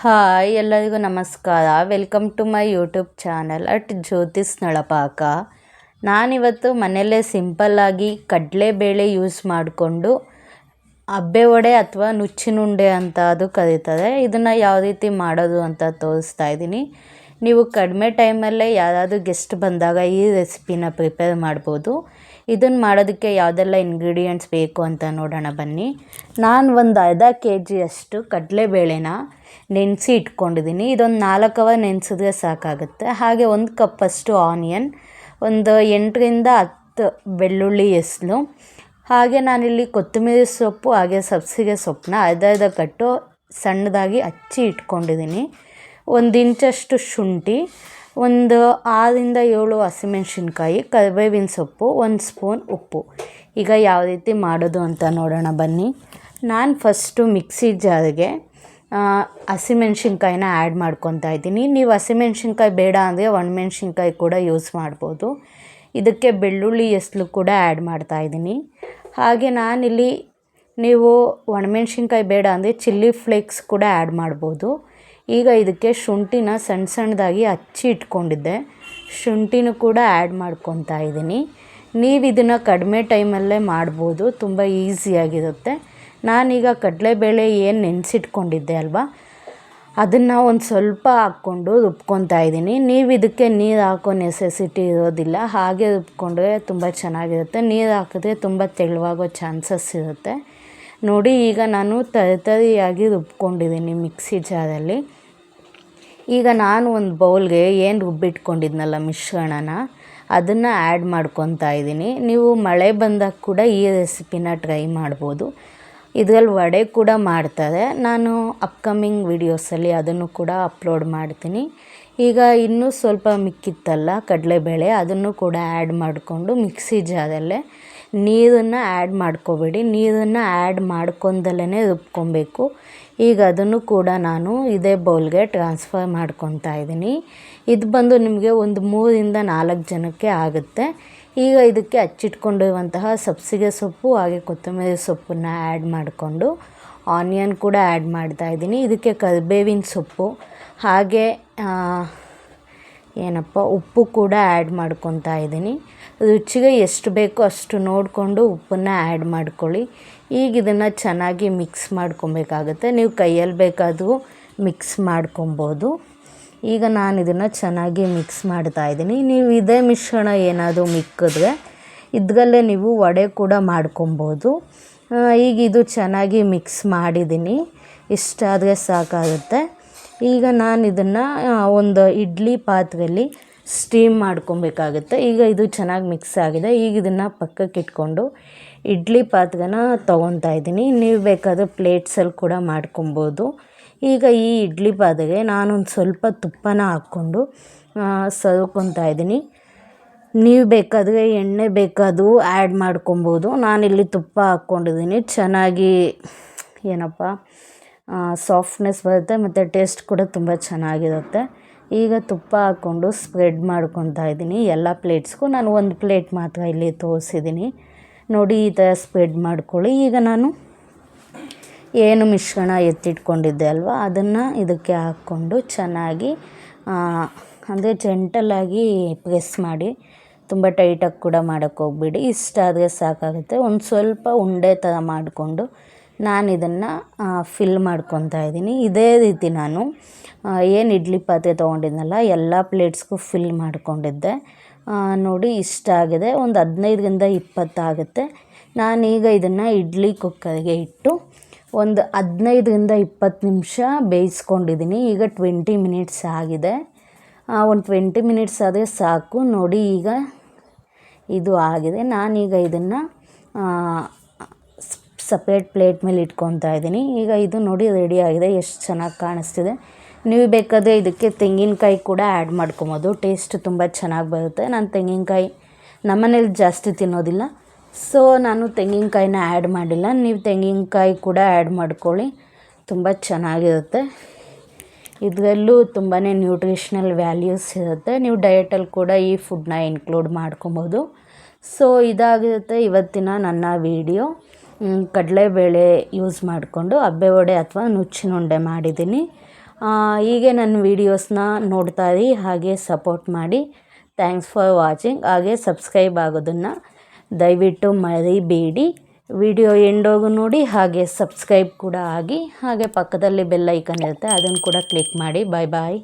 Hi, ಎಲ್ಲರಿಗೂ ನಮಸ್ಕಾರ. Welcome to my YouTube channel at Jyothis Nalapaka ನಾನಿವತ್ತು ಮನೆಯಲ್ಲೇ ಸಿಂಪಲ್ಲಾಗಿ ಕಡಲೆಬೇಳೆ ಯೂಸ್ ಮಾಡಿಕೊಂಡು ಅಬ್ಬೆ ವಡೆ ಅಥವಾ ನುಚ್ಚಿನುಂಡೆ ಅಂತ ಅದು ಕರೀತಾರೆ. ಇದನ್ನು ಯಾವ ರೀತಿ ಮಾಡೋದು ಅಂತ ತೋರಿಸ್ತಾ ಇದ್ದೀನಿ. ನೀವು ಕಡಿಮೆ ಟೈಮಲ್ಲೇ ಯಾರಾದರೂ ಗೆಸ್ಟ್ ಬಂದಾಗ ಈ ರೆಸಿಪಿನ ಪ್ರಿಪೇರ್ ಮಾಡ್ಬೋದು. ಇದನ್ನು ಮಾಡೋದಕ್ಕೆ ಯಾವುದೆಲ್ಲ ಇಂಗ್ರೀಡಿಯೆಂಟ್ಸ್ ಬೇಕು ಅಂತ ನೋಡೋಣ ಬನ್ನಿ. ನಾನು ಒಂದು ಅರ್ಧ ಕೆ ಜಿಯಷ್ಟು ಕಡಲೆಬೇಳೆನ ನೆನೆಸಿ ಇಟ್ಕೊಂಡಿದ್ದೀನಿ ಇದೊಂದು ನಾಲ್ಕು ಅವರ್ ನೆನೆಸಿದ್ರೆ ಸಾಕಾಗುತ್ತೆ. ಹಾಗೆ ಒಂದು ಕಪ್ಪಷ್ಟು ಆನಿಯನ್ ಒಂದು ಎಂಟರಿಂದ ಹತ್ತು ಬೆಳ್ಳುಳ್ಳಿ ಎಸಳು ಹಾಗೆ ನಾನಿಲ್ಲಿ ಕೊತ್ತಂಬರಿ ಸೊಪ್ಪು ಹಾಗೆ ಸಬ್ಸಿಗೆ ಸೊಪ್ಪನ್ನ ಅರ್ಧ ಅರ್ಧ ಕಟ್ಟು ಸಣ್ಣದಾಗಿ ಹಚ್ಚಿ ಇಟ್ಕೊಂಡಿದ್ದೀನಿ ಒಂದು ಇಂಚಷ್ಟು ಶುಂಠಿ, ಒಂದು ಆರರಿಂದ ಏಳು ಹಸಿಮೆಣ್ಸಿನ್ಕಾಯಿ, ಕರಿಬೇವಿನ ಸೊಪ್ಪು, ಒಂದು ಸ್ಪೂನ್ ಉಪ್ಪು. ಈಗ ಯಾವ ರೀತಿ ಮಾಡೋದು ಅಂತ ನೋಡೋಣ ಬನ್ನಿ. ನಾನು ಫಸ್ಟು ಮಿಕ್ಸಿ ಜಾರಿಗೆ ಹಸಿಮೆಣ್ಸಿನ್ಕಾಯಿನ ಆ್ಯಡ್ ಮಾಡ್ಕೊತಾ ಇದ್ದೀನಿ. ನೀವು ಹಸಿಮೆಣ್ಸಿನ್ಕಾಯಿ ಬೇಡ ಅಂದರೆ ಒಣಮೆಣ್ಸಿನ್ಕಾಯಿ ಕೂಡ ಯೂಸ್ ಮಾಡ್ಬೋದು. ಇದಕ್ಕೆ ಬೆಳ್ಳುಳ್ಳಿ ಎಸ್ಲು ಕೂಡ ಆ್ಯಡ್ ಮಾಡ್ತಾಯಿದ್ದೀನಿ ಹಾಗೆ ನಾನಿಲ್ಲಿ ನೀವು ಒಣಮೆಣ್ಸಿನ್ಕಾಯಿ ಬೇಡ ಅಂದರೆ ಚಿಲ್ಲಿ ಫ್ಲೇಕ್ಸ್ ಕೂಡ ಆ್ಯಡ್ ಮಾಡ್ಬೋದು. ಈಗ ಇದಕ್ಕೆ ಶುಂಠಿನ ಸಣ್ಣ ಸಣ್ಣದಾಗಿ ಹಚ್ಚಿ ಇಟ್ಕೊಂಡಿದ್ದೆ. ಶುಂಠಿನೂ ಕೂಡ ಆ್ಯಡ್ ಮಾಡ್ಕೊತಾ ಇದ್ದೀನಿ. ನೀವು ಇದನ್ನು ಕಡಿಮೆ ಟೈಮಲ್ಲೇ ಮಾಡ್ಬೋದು, ತುಂಬ ಈಸಿಯಾಗಿರುತ್ತೆ ನಾನೀಗ ಕಡಲೆಬೇಳೆ ಏನು ನೆನೆಸಿಟ್ಕೊಂಡಿದ್ದೆ ಅಲ್ವಾ, ಅದನ್ನು ಒಂದು ಸ್ವಲ್ಪ ಹಾಕ್ಕೊಂಡು ರುಬ್ಕೊತಾ ಇದ್ದೀನಿ. ನೀವು ಇದಕ್ಕೆ ನೀರು ಹಾಕೋ ನೆಸೆಸಿಟಿ ಇರೋದಿಲ್ಲ. ಹಾಗೆ ರುಬ್ಕೊಂಡ್ರೆ ತುಂಬ ಚೆನ್ನಾಗಿರುತ್ತೆ. ನೀರು ಹಾಕಿದ್ರೆ ತುಂಬ ತೆಳುವಾಗೋ ಚಾನ್ಸಸ್ ಇರುತ್ತೆ. ನೋಡಿ ಈಗ ನಾನು ತರಿತರಿಯಾಗಿ ರುಬ್ಕೊಂಡಿದ್ದೀನಿ ಮಿಕ್ಸಿ ಜಾರಲ್ಲಿ. ಈಗ ನಾನು ಒಂದು ಬೌಲ್ಗೆ ಏನು ರುಬ್ಬಿಟ್ಕೊಂಡಿದ್ನಲ್ಲ ಮಿಶ್ರಣನ ಅದನ್ನು ಆ್ಯಡ್ ಮಾಡ್ಕೊತಾ ಇದ್ದೀನಿ. ನೀವು ಮಳೆ ಬಂದಾಗ ಕೂಡ ಈ ರೆಸಿಪಿನ ಟ್ರೈ ಮಾಡ್ಬೋದು. ಇದರಲ್ಲಿ ವಡೆ ಕೂಡ ಮಾಡ್ತಾರೆ. ನಾನು ಅಪ್ಕಮಿಂಗ್ ವೀಡಿಯೋಸಲ್ಲಿ ಅದನ್ನು ಕೂಡ ಅಪ್ಲೋಡ್ ಮಾಡ್ತೀನಿ. ಈಗ ಇನ್ನೂ ಸ್ವಲ್ಪ ಮಿಕ್ಕಿತ್ತಲ್ಲ ಕಡಲೆಬೇಳೆ, ಅದನ್ನು ಕೂಡ ಆ್ಯಡ್ ಮಾಡಿಕೊಂಡು ಮಿಕ್ಸಿ ಜಾರಲ್ಲೇ ನೀರನ್ನು ಆ್ಯಡ್ ಮಾಡ್ಕೋಬೇಡಿ. ನೀರನ್ನು ಆ್ಯಡ್ ಮಾಡ್ಕೊಂಡಲ್ಲೇ ರುಬ್ಕೊಬೇಕು. ಈಗ ಅದನ್ನು ಕೂಡ ನಾನು ಇದೇ ಬೌಲ್ಗೆ ಟ್ರಾನ್ಸ್ಫರ್ ಮಾಡ್ಕೊತಾ ಇದ್ದೀನಿ. ಇದು ಬಂದು ನಿಮಗೆ ಒಂದು ಮೂರಿಂದ ನಾಲ್ಕು ಜನಕ್ಕೆ ಆಗುತ್ತೆ. ಈಗ ಇದಕ್ಕೆ ಹಚ್ಚಿಟ್ಕೊಂಡಿರುವಂತಹ ಸಬ್ಸಿಗೆ ಸೊಪ್ಪು ಹಾಗೆ ಕೊತ್ತಂಬರಿ ಸೊಪ್ಪನ್ನು ಆ್ಯಡ್ ಮಾಡಿಕೊಂಡು ಆನಿಯನ್ ಕೂಡ ಆ್ಯಡ್ ಮಾಡ್ತಾಯಿದ್ದೀನಿ ಇದಕ್ಕೆ ಕರಿಬೇವಿನ ಸೊಪ್ಪು ಹಾಗೆ ಏನಪ್ಪ, ಉಪ್ಪು ಕೂಡ ಆ್ಯಡ್ ಮಾಡ್ಕೊತಾ ಇದ್ದೀನಿ. ರುಚಿಗೆ ಎಷ್ಟು ಬೇಕೋ ಅಷ್ಟು ನೋಡಿಕೊಂಡು ಉಪ್ಪನ್ನು ಆ್ಯಡ್ ಮಾಡ್ಕೊಳ್ಳಿ. ಈಗ ಇದನ್ನು ಚೆನ್ನಾಗಿ ಮಿಕ್ಸ್ ಮಾಡ್ಕೊಬೇಕಾಗುತ್ತೆ. ನೀವು ಕೈಯಲ್ಲಿ ಬೇಕಾದರೂ ಮಿಕ್ಸ್ ಮಾಡ್ಕೊಬೋದು ಈಗ ನಾನು ಇದನ್ನು ಚೆನ್ನಾಗಿ ಮಿಕ್ಸ್ ಮಾಡ್ತಾ ಇದ್ದೀನಿ. ನೀವು ಇದೇ ಮಿಶ್ರಣ ಏನಾದರೂ ಮಿಕ್ಕಿದ್ರೆ ಇದರಲ್ಲೇ ನೀವು ವಡೆ ಕೂಡ ಮಾಡ್ಕೊಬೋದು ಈಗ ಇದು ಚೆನ್ನಾಗಿ ಮಿಕ್ಸ್ ಮಾಡಿದ್ದೀನಿ. ಇಷ್ಟಾದರೆ ಸಾಕಾಗುತ್ತೆ. ಈಗ ನಾನು ಇದನ್ನು ಒಂದು ಇಡ್ಲಿ ಪಾತ್ರೆಯಲ್ಲಿ ಸ್ಟೀಮ್ ಮಾಡ್ಕೊಬೇಕಾಗುತ್ತೆ. ಈಗ ಇದು ಚೆನ್ನಾಗಿ ಮಿಕ್ಸ್ ಆಗಿದೆ. ಈಗ ಇದನ್ನು ಪಕ್ಕಕ್ಕೆ ಇಟ್ಕೊಂಡು ಇಡ್ಲಿ ಪಾತ್ರೆನ ತೊಗೊತಾ ಇದ್ದೀನಿ. ನೀವು ಬೇಕಾದರೆ ಪ್ಲೇಟ್ಸಲ್ಲಿ ಕೂಡ ಮಾಡ್ಕೊಬೋದು. ಈಗ ಈ ಇಡ್ಲಿ ಪಾತ್ರೆಗೆ ನಾನೊಂದು ಸ್ವಲ್ಪ ತುಪ್ಪನ ಹಾಕ್ಕೊಂಡು ಸವ್ಕೊತಾ ಇದ್ದೀನಿ. ನೀವು ಬೇಕಾದರೆ ಎಣ್ಣೆ ಬೇಕಾದರೂ ಆ್ಯಡ್ ಮಾಡ್ಕೊಬೋದು. ನಾನಿಲ್ಲಿ ತುಪ್ಪ ಹಾಕ್ಕೊಂಡಿದ್ದೀನಿ. ಚೆನ್ನಾಗಿ, ಏನಪ್ಪ ಸಾಫ್ಟ್ನೆಸ್ ಬರುತ್ತೆ ಮತ್ತು ಟೇಸ್ಟ್ ಕೂಡ ತುಂಬ ಚೆನ್ನಾಗಿರುತ್ತೆ. ಈಗ ತುಪ್ಪ ಹಾಕ್ಕೊಂಡು ಸ್ಪ್ರೆಡ್ ಮಾಡ್ಕೊತಾ ಇದ್ದೀನಿ. ಎಲ್ಲ ಪ್ಲೇಟ್ಸ್ಗೂ ನಾನು ಒಂದು ಪ್ಲೇಟ್ ಮಾತ್ರ ಇಲ್ಲಿ ತೋರಿಸಿದ್ದೀನಿ. ನೋಡಿ, ಈ ಥರ ಸ್ಪ್ರೆಡ್ ಮಾಡ್ಕೊಳ್ಳಿ. ಈಗ ನಾನು ಏನು ಮಿಶ್ರಣ ಎತ್ತಿಟ್ಕೊಂಡಿದ್ದೆ ಅಲ್ವಾ, ಅದನ್ನು ಇದಕ್ಕೆ ಹಾಕ್ಕೊಂಡು ಚೆನ್ನಾಗಿ ಅಂದರೆ ಜೆಂಟಲಾಗಿ ಪ್ರೆಸ್ ಮಾಡಿ, ತುಂಬ ಟೈಟಾಗಿ ಕೂಡ ಮಾಡೋಕ್ಕೆ ಹೋಗ್ಬೇಡಿ. ಇಷ್ಟ ಆದರೆ ಸಾಕಾಗುತ್ತೆ. ಒಂದು ಸ್ವಲ್ಪ ಉಂಡೆ ಥರ ಮಾಡಿಕೊಂಡು ನಾನು ಇದನ್ನು ಫಿಲ್ ಮಾಡ್ಕೊತಾ ಇದ್ದೀನಿ. ಇದೇ ರೀತಿ ನಾನು ಏನು ಇಡ್ಲಿ ಪಾತ್ರೆ ತೊಗೊಂಡಿದ್ನಲ್ಲ, ಎಲ್ಲ ಪ್ಲೇಟ್ಸ್ಗೂ ಫಿಲ್ ಮಾಡಿಕೊಂಡಿದ್ದೆ. ನೋಡಿ ಇಷ್ಟ ಆಗಿದೆ. ಒಂದು ಹದಿನೈದರಿಂದ ಇಪ್ಪತ್ತಾಗುತ್ತೆ ನಾನೀಗ ಇದನ್ನು ಇಡ್ಲಿ ಕುಕ್ಕರ್ಗೆ ಇಟ್ಟು, ಒಂದು ಹದಿನೈದರಿಂದ ಇಪ್ಪತ್ತು ನಿಮಿಷ ಬೇಯಿಸ್ಕೊಂಡಿದ್ದೀನಿ. ಈಗ ಟ್ವೆಂಟಿ ಮಿನಿಟ್ಸ್ ಆಗಿದೆ. ಒಂದು ಟ್ವೆಂಟಿ ಮಿನಿಟ್ಸ್ ಆದರೆ ಸಾಕು. ನೋಡಿ ಈಗ ಇದು ಆಗಿದೆ. ನಾನೀಗ ಇದನ್ನು ಸಪ್ರೇಟ್ ಪ್ಲೇಟ್ ಮೇಲೆ ಇಟ್ಕೊತಾ ಇದ್ದೀನಿ. ಈಗ ಇದು ನೋಡಿ ರೆಡಿ ಆಗಿದೆ, ಎಷ್ಟು ಚೆನ್ನಾಗಿ ಕಾಣಿಸ್ತಿದೆ. ನೀವು ಬೇಕಾದರೆ ಇದಕ್ಕೆ ತೆಂಗಿನಕಾಯಿ ಕೂಡ ಆ್ಯಡ್ ಮಾಡ್ಕೊಬೋದು. ಟೇಸ್ಟ್ ತುಂಬ ಚೆನ್ನಾಗಿ ಬರುತ್ತೆ. ನಾನು ತೆಂಗಿನಕಾಯಿ ನಮ್ಮನೇಲಿ ಜಾಸ್ತಿ ತಿನ್ನೋದಿಲ್ಲ. ಸೊ ನಾನು ತೆಂಗಿನಕಾಯಿನ ಆ್ಯಡ್ ಮಾಡಿಲ್ಲ. ನೀವು ತೆಂಗಿನಕಾಯಿ ಕೂಡ ಆ್ಯಡ್ ಮಾಡ್ಕೊಳ್ಳಿ. ತುಂಬ ಚೆನ್ನಾಗಿರುತ್ತೆ. ಇದರಲ್ಲೂ ತುಂಬಾ ನ್ಯೂಟ್ರಿಷ್ನಲ್ ವ್ಯಾಲ್ಯೂಸ್ ಇರುತ್ತೆ. ನೀವು ಡಯಟಲ್ಲಿ ಕೂಡ ಈ ಫುಡ್ನ ಇನ್ಕ್ಲೂಡ್ ಮಾಡ್ಕೊಬೋದು. ಸೊ ಇದಾಗಿರುತ್ತೆ ಇವತ್ತಿನ ನನ್ನ ವೀಡಿಯೋ ಕಡಲೆಬೇಳೆ ಯೂಸ್ ಮಾಡಿಕೊಂಡು ಅಬ್ಬೆ ವಡೆ ಅಥವಾ ನುಚ್ಚಿನುಂಡೆ ಮಾಡಿದ್ದೀನಿ. ಹೀಗೆ ನನ್ನ ವೀಡಿಯೋಸ್ನ ನೋಡ್ತಾ ಇರಿ, ಹಾಗೆ ಸಪೋರ್ಟ್ ಮಾಡಿ. ಥ್ಯಾಂಕ್ಸ್ ಫಾರ್ ವಾಚಿಂಗ್ ಹಾಗೆ ಸಬ್ಸ್ಕ್ರೈಬ್ ಆಗೋದನ್ನು ದಯವಿಟ್ಟು ಮರಿಬೇಡಿ. ವಿಡಿಯೋ ಎಂಡೋಗು ನೋಡಿ, ಹಾಗೆ ಸಬ್ಸ್ಕ್ರೈಬ್ ಕೂಡ ಆಗಿ, ಹಾಗೆ ಪಕ್ಕದಲ್ಲಿ ಬೆಲ್ ಐಕನ್ ಇರುತ್ತೆ, ಅದನ್ನು ಕೂಡ ಕ್ಲಿಕ್ ಮಾಡಿ. ಬಾಯ್ ಬಾಯ್